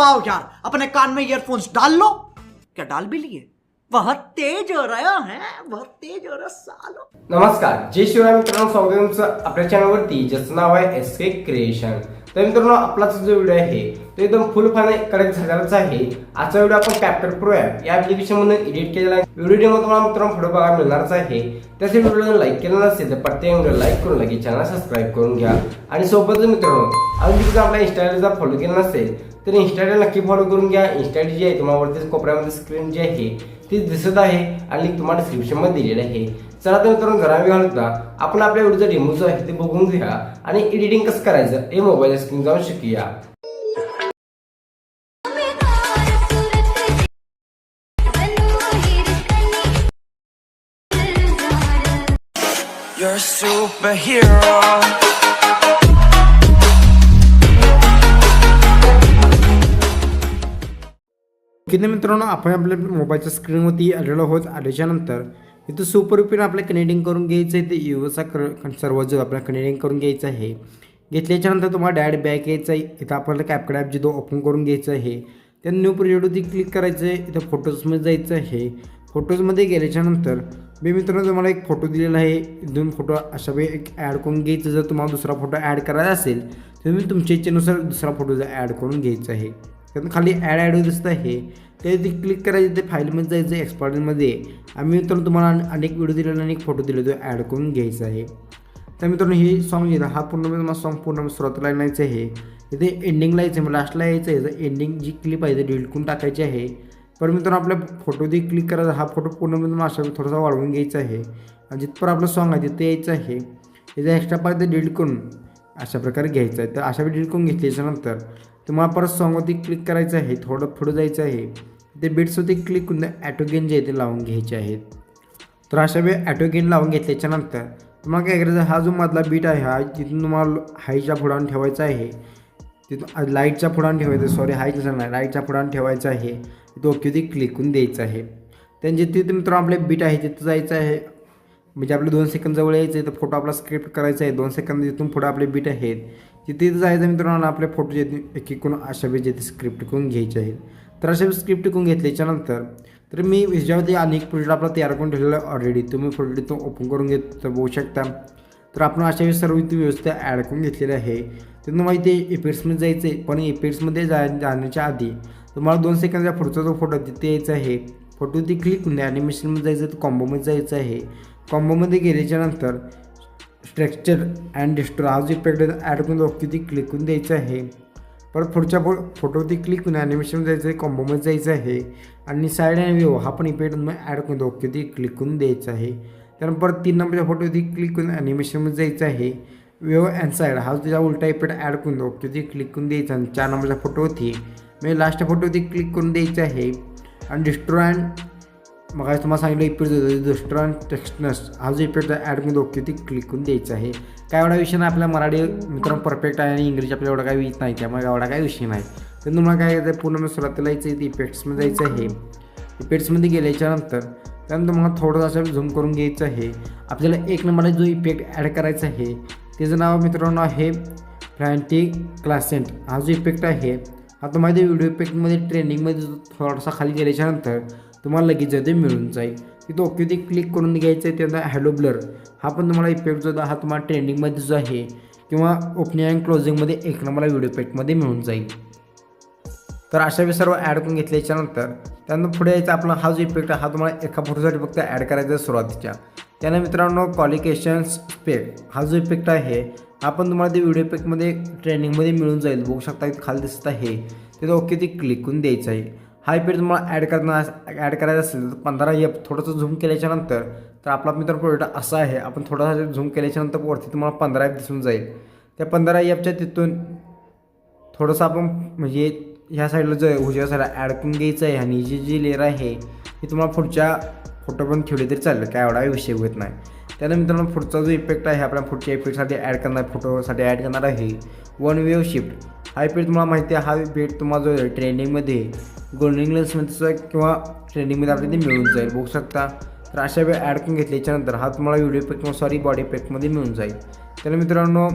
आओ यार अपने कान में ईयरफोन्स डाल लो। क्या डाल भी लिए? बहुत तेज हो रहा है बहुत तेज हो रहा सालो। नमस्कार जय शिवराय मित्रांनो स्वागत आहे तुमचं आपल्या चॅनलवरती. ज्याचं नाव आहे एस के क्रिएशन तर मित्रांनो आपलाच जो व्हिडिओ आहे तो एकदम फुल फाने करेक्ट झालेलाच आहे. आजचा व्हिडिओ आपण कॅप्टर प्रो ॲप या ऍप्लिकेशन मधून एडिट केलेला आहे. व्हिडिओ डेमो तुम्हाला मित्रांनो फोटो बघायला मिळणारच आहे. त्यासाठी व्हिडिओ लाईक केला नसेल तर प्रत्येक व्हिडिओ लाईक करून लगेच चॅनल सबस्क्राईब करून घ्या. आणि सोबतच मित्रांनो अजून जर आपल्या इंस्टाग्रामचा फॉलो केला नसेल तर इंस्टाग्राम नक्की फॉलो करून घ्या. इंस्टाग्राम जी आहे तुम्हाला वरती कोपऱ्यामध्ये स्क्रीन जी आहे ती दिसत आहे आणि तुम्हाला डिस्क्रिप्शनमध्ये दिलेली आहे. चला तर मित्रांनो जरा वेळ घालता आपण आपल्या व्हिडिओचा डेमो जो आहे ते बघून घ्या आणि एडिटिंग कसं करायचं हे मोबाईल स्क्रीन जाऊन शिकूया. You're a superhero. किती मित्रांनो आपण आपल्या मोबाईलच्या स्क्रीनवरती आलेलो होत आल्याच्यानंतर इथं सुपर आपल्या कनेक्टिंग करून घ्यायचं आहे. ते युवसा कर सर्व जो आपल्याला कनेक्टिंग करून घ्यायचं आहे. घेतल्याच्यानंतर तुम्हाला डायरेक्ट बॅक यायचं आहे. इथं आपल्याला कॅपकड ॲप जो ओपन करून घ्यायचं आहे. त्या न्यू प्रोजेक्टवरती क्लिक करायचं आहे. इथं फोटोजमध्ये जायचं आहे. फोटोजमध्ये गेल्याच्यानंतर मी मित्रांनो तुम्हाला एक फोटो दिलेला आहे. दोन फोटो अशा वेळी एक ॲड करून घ्यायचं. जर तुम्हाला दुसरा फोटो ॲड करायचा असेल तर तुम्ही तुमच्या इच्छेनुसार दुसरा फोटो ॲड करून घ्यायचा आहे. त्यातून खाली ॲड ॲड दिसत आहे. ते क्लिक करायचं ते फाईलमध्ये जायचं एक्सपार्टमध्ये आम्ही मित्रांनो तुम्हाला अनेक व्हिडिओ दिलेला आणि एक फोटो दिले तो ॲड करून घ्यायचा आहे. तर मित्रांनो हे सॉन्ग येतं हा पूर्ण मला सॉन्ग पूर्ण सुरुवातीला आणायचं आहे. इथे एंडिंगला यायचं आहे लास्टला यायचं आहे. तर एंडिंग जी क्लिप आहे ते डिलकून करून टाकायची आहे. पण मित्रांनो आपल्या फोटोवरती क्लिक करायचा हा फोटो पूर्ण मी अशा थोडासा वाढवून घ्यायचा आहे. आणि जिथपर्यंत आपलं सॉन्ग आहे तिथे यायचं आहे. त्याचा एक्स्ट्रा पार्ट ते डिलीट करून अशा प्रकारे घ्यायचं आहे. तर अशा वेळी टिकून घेतल्याच्यानंतर तुम्हाला परत सॉंगवरती क्लिक करायचं आहे. थोडं पुढं जायचं आहे. ते बीट्सवरती क्लिक करून ॲटोगेन जे आहे ते लावून घ्यायचे आहेत. तर अशा वेळी ॲटोगेन लावून घेतल्याच्यानंतर तुम्हाला काय करायचं हा जो मधला बीट आहे हा तिथून तुम्हाला हाईच्या पुढान ठेवायचा आहे. तिथून लाईटच्या पुढान ठेवायचं सॉरी हायचं नाही. लाईटच्या पुढान ठेवायचं आहे. तिथं ओके क्लिक करून द्यायचं आहे. त्यांचे तिथे मित्र आपले बीट आहे तिथं जायचं आहे. म्हणजे आपले दोन सेकंद जवळ यायचं आहे तर फोटो आपला स्क्रिप्ट करायचा आहे दोन सेकंद जिथून पुढे आपले बीट आहेत. तिथे जायचं मित्रांनो आपले फोटो जे एक एकूण अशा वेळेस जे स्क्रिप्ट करून घ्यायचे आहेत. तर अशा वेळेस स्क्रिप्ट करून घेतल्याच्यानंतर तर मी ह्याच्यावरती अनेक प्रोजेक्ट आपला तयार करून ठेवलेला आहे ऑलरेडी तुम्ही फोटो तो ओपन करून घेत तर बघू शकता. तर आपण अशा वेळी सर्व इथे व्यवस्था ॲड करून घेतलेली आहे. तर तुम्हाला इथे इफेक्ट्समध्ये जायचं आहे पण इफेक्ट्समध्ये जा जाण्याच्या आधी तुम्हाला दोन सेकंदच्या पुढचा जो फोटो तिथे यायचा आहे. फोटो ती क्लिक होऊन ॲनिमेशनमध्ये जायचं तर कॉम्बोमध्ये जायचं आहे. कॉम्बोमध्ये गेल्याच्यानंतर स्ट्रक्चर अँड डिस्ट्रो हा जो इफेक्ट ॲड करून ओके ती क्लिक करून द्यायचं आहे. परत पुढच्या फो फोटोवरती क्लिक करून ॲनिमेशन जायचं आहे कॉम्बोमध्ये जायचं आहे. आणि साईड अँड व्ह्यू हा पण इफेक्ट ॲड करून ओके ती क्लिक करून द्यायचं आहे. त्यानंतर परत तीन नंबरच्या फोटोवरती क्लिक करून ॲनिमेशनमध्ये जायचं आहे. व्ह्यू अँड साईड हा त्याचा उलटा इफेक्ट ॲड करून ओके ती क्लिक करून द्यायचा आणि चार नंबरच्या फोटोवरती म्हणजे लास्ट फोटोवरती क्लिक करून द्यायचं आहे. आणि डिस्ट्रो म्हणजे अँड मग आज तुम्हाला सांगितलं इफेक्ट होतं डिस्ट्रो टेक्स्टनस हा जो इफेक्ट ॲड मी ओके ती क्लिक करून द्यायचा आहे. काय एवढा विषय नाही आपल्या मराठी मित्रांनो परफेक्ट आहे आणि इंग्लिश आपल्याला एवढा काही नाही त्यामुळे एवढा काही विषय नाही. तर तुम्हाला काय करायचं पूर्ण सुरुवातीला यायचं आहे इफेक्ट्समध्ये जायचं आहे. इफेक्ट्समध्ये गेल्याच्यानंतर त्यानंतर तुम्हाला थोडंसं असं झूम करून घ्यायचं आहे. आपल्याला एक नंबरला जो इफेक्ट ॲड करायचा आहे त्याचं नाव मित्रांनो आहे फ्रँटिक क्लासेंट हा जो इफेक्ट आहे हा तुम्हाला व्हिडिओ इफेक्टमध्ये ट्रेंडिंगमध्ये थोडासा खाली गेल्याच्यानंतर तुम्हाला लगेच ते मिळून जाईल. तिथं ओके ते क्लिक करून घ्यायचं आहे त्याचा हॅलो ब्लर हा पण तुम्हाला इफेक्ट जो हा तुम्हाला ट्रेंडिंगमध्ये जो आहे किंवा ओपनिंग अँड क्लोजिंगमध्ये एक नंबरला व्हिडिओ इफेक्टमध्ये मिळून जाईल. तर अशा वेळी सर्व ॲड करून घेतल्याच्यानंतर त्यानंतर पुढे यायचा आपला हा जो इफेक्ट आहे हा तुम्हाला एका फोटोसाठी फक्त ॲड करायचा सुरुवातीच्या. त्यानं मित्रांनो क्वालिकेशन्स स्पेक हा जो इफेक्ट आहे हा पण तुम्हाला ते व्हिडिओ इफेक्टमध्ये ट्रेनिंगमध्ये मिळून जाईल. बघू शकता खाली दिसत आहे. तिथं ओके ते क्लिक करून द्यायचं आहे. हा इफेक्ट तुम्हाला ॲड करणार ॲड करायचा असेल तर पंधरा एफ थोडंसं झूम केल्याच्यानंतर तर आपला मित्र प्रोडक्ट असा आहे आपण थोडासा झूम केल्याच्यानंतर वरती तुम्हाला पंधरा एफ दिसून जाईल. त्या पंधरा एफच्या तिथून थोडंसं आपण म्हणजे ह्या साईडला जो उजव्या साईडला ॲड करून घ्यायचं आहे आणि जी जी लेअर आहे ती तुम्हाला पुढच्या फोटो पण ठेवले तरी चालेल काय एवढा विषय होत नाही. त्यानंतर मित्रांनो पुढचा जो इफेक्ट आहे आपल्या पुढच्या इफेक्टसाठी ॲड करणार फोटोसाठी ॲड करणार आहे वन वेव शिफ्ट हा इफेक्ट तुम्हाला माहिती आहे हा इफेक्ट तुम्हाला जो ट्रेंडिंगमध्ये गोल्डन लेन्समध्ये किंवा ट्रेंडिंगमध्ये आपल्याला ते मिळून जाईल बघू शकता. तर अशा वेळ ॲड करून घेतल्याच्यानंतर हा तुम्हाला व्हिडिओ इफेक्ट किंवा सॉरी बॉडी इफेक्टमध्ये मिळून जाईल. तर मित्रांनो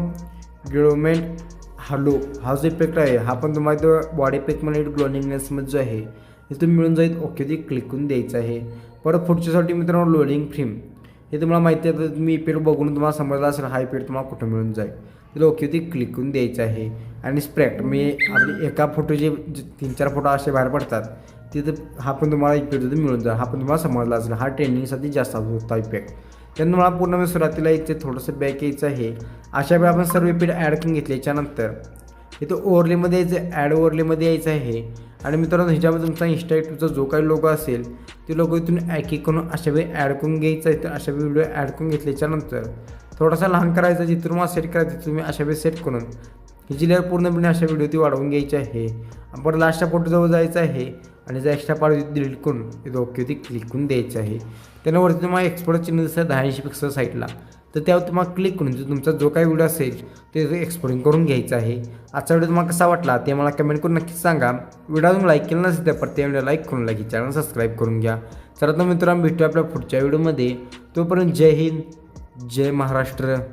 गिळोमेंट हॅलो हा जो इफेक्ट आहे हा पण तुम्हाला तो बॉडी इफेक्टमध्ये ग्लोनिंगनेसमध्ये जो आहे हे तुम्ही मिळून जाईल. ओके ते क्लिक करून द्यायचं आहे. परत पुढच्यासाठी मित्रांनो लोडिंग फ्रेम हे तुम्हाला माहिती आहे तर तुम्ही इफेक्ट बघून तुम्हाला समजला असेल हा इफेक्ट तुम्हाला कुठं मिळून जाईल. तर ते क्लिक करून द्यायचं आहे. आणि स्प्रॅक्ट मी आपले एका फोटोचे जे तीन चार फोटो असे बाहेर पडतात तिथं हा पण तुम्हाला इफेक्ट मिळून जाईल. हा पण तुम्हाला समजला असेल हा ट्रेंडिंगसाठी जास्त होता इफेक्ट त्यांना मला पूर्ण सुरुवातीला इथे थोडंसं बॅक यायचं आहे. अशा वेळी आपण सर्व इफेक्ट ॲड करून घेतल्याच्यानंतर इथं ओव्हरलेमध्ये यायचं ॲड ओव्हरलेमध्ये यायचं आहे. आणि मित्रांनो ह्याच्यामध्ये तुमचा इंस्टाग्रामचा जो काही लोगो असेल ते लोगो इथून एक एक करून अशा वेळी ॲड करून घ्यायचं आहे. तर अशा वेळी व्हिडिओ ॲड करून घेतल्याच्यानंतर थोडासा लहान करायचा जिथून तुम्हाला सेट करायचं तुम्ही अशा वेळी सेट करून ही लेअर पूर्णपणे अशा व्हिडिओ वाढवून घ्यायची आहे. आपण लास्टच्या फोटोजवळ जायचं आहे आणि जर एक्स्ट्रा पार्ट डिलीट करून ओके ती क्लिक करून द्यायचं आहे. त्यानं तुम्हाला एक्सपोर्ट चिन्ह दिसतं दहा ऐंशी पिक्सल साईडला तर त्यावर तुम्हाला क्लिक करून जो तुमचा जो काही व्हिडिओ असेल ते एक्सपोर्टिंग करून घ्यायचा आहे. आजचा व्हिडिओ तुम्हाला कसा वाटला ते मला कमेंट करून नक्कीच सांगा. व्हिडिओ तुम्ही लाईक केला नसेल तर प्रत्येक व्हिडिओ लाईक करून लाईक चॅनल सबस्क्राईब करून घ्या. तर आता मित्रांनो भेटूया आपल्या पुढच्या व्हिडिओमध्ये तोपर्यंत जय हिंद. जय महाराष्ट्र.